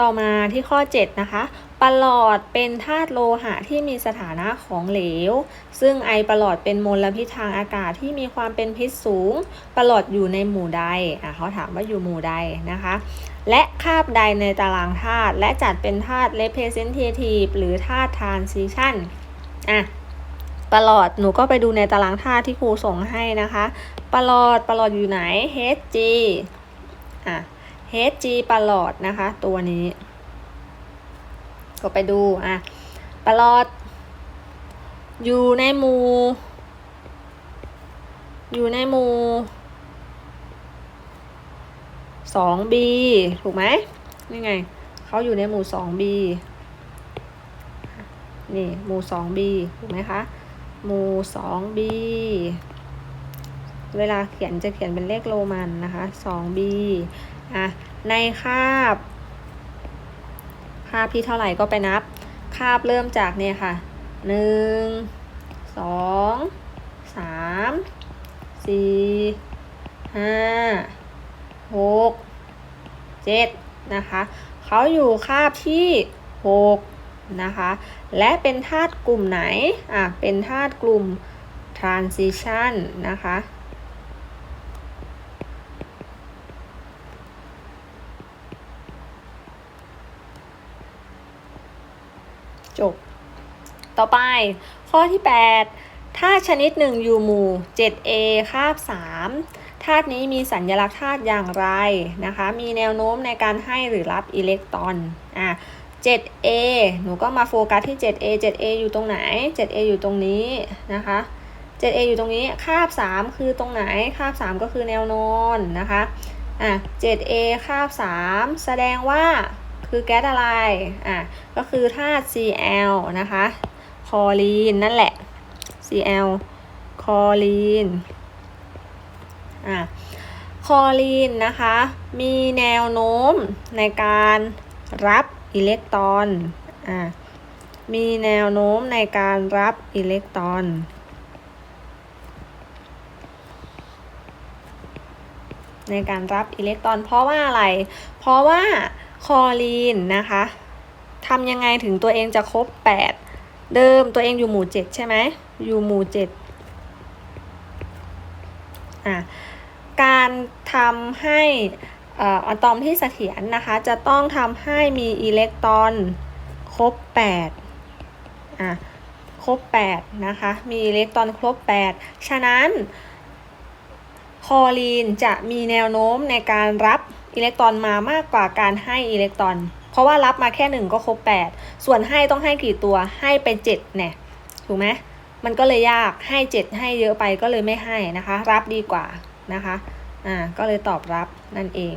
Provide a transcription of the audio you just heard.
ต่อมาที่ข้อ 7 นะคะประหลอดเป็นธาตุโลหะที่มีสถานะของเหลว ซึ่งไอประหลอดเป็นมลพิษทางอากาศที่มีความเป็นพิษสูงประหลอดอยู่ในหมู่ใดอะเขาถามว่าอยู่หมู่ใดนะคะ และคาบใดในตารางธาตุและจัดเป็นธาตุ representative หรือธาตุ transition อะประหลอดหนูก็ไปดูในตารางธาตุที่ครูส่งให้นะคะประหลอดประหลอดอยู่ไหน Hg อะ Hg ประหลอดนะคะ ตัวนี้ ก็ไปดูอะประหลอด อยู่ในหมู่อยู่ในหมู่ 2b ถูกไหมนี่ไง เขาอยู่ในหมู่ 2b นี่หมู่ 2b ถูกไหมคะ หมู่ 2b เวลาเขียนจะเขียนเป็นเลขโรมันนะคะ 2b อะในคาบ คาบที่เท่าไหร่ก็ไปนับ คาบเริ่มจากเนี่ยค่ะหนึ่งสองสามสี่ห้าหกเจ็ดนะคะเขาอยู่คาบที่หกนะคะและเป็นธาตุกลุ่มไหนอะเป็นธาตุกลุ่ม transition นะคะ จบ ต่อไปข้อที่ 8 ธาตุชนิดหนึ่งอยู่หมู่ 7a คาบ 3 ธาตุนี้มีสัญลักษณ์ธาตุอย่างไรนะคะ มีแนวโน้มในการให้หรือรับอิเล็กตรอนอะ 7a หนูก็มาโฟกัสที่ 7a 7a อยู่ตรงไหน 7a อยู่ตรงนี้นะคะ 7a อยู่ตรงนี้ คาบ 3 คือตรงไหน คาบ 3 ก็คือแนวนอนนะคะ อะ 7a คาบ 3 แสดงว่า คือแก๊สอะไร อะ ก็คือธาตุ Cl นะคะ คอลีนนั่นแหละ Cl คอลีน อะ คอลีนนะคะ มีแนวโน้มในการรับอิเล็กตรอน อะ มีแนวโน้มในการรับอิเล็กตรอนในการรับอิเล็กตรอนเพราะว่าอะไร เพราะว่า คอลีนนะคะทำยังไงถึงตัวเองจะครบ 8 เดิมตัวเองอยู่หมู่ 7 ใช่ไหมอยู่หมู่ 7อะการทำให้อะตอมที่เสถียรนะคะ จะต้องทำให้มีอิเล็กตรอนครบ 8 อะครบ 8 นะคะ มีอิเล็กตรอนครบ 8 ฉะนั้นคอลีนจะมีแนวโน้มในการรับ อิเล็กตรอนมามากกว่าการให้อิเล็กตรอน เพราะว่ารับมาแค่หนึ่งก็ครบ 8 ส่วนให้ต้องให้กี่ตัวให้ไป7เนี่ยถูกไหมมันก็เลยยากให้ 7 ให้เยอะไปก็เลยไม่ให้นะคะ รับดีกว่านะคะอ่าก็เลยตอบรับนั่นเอง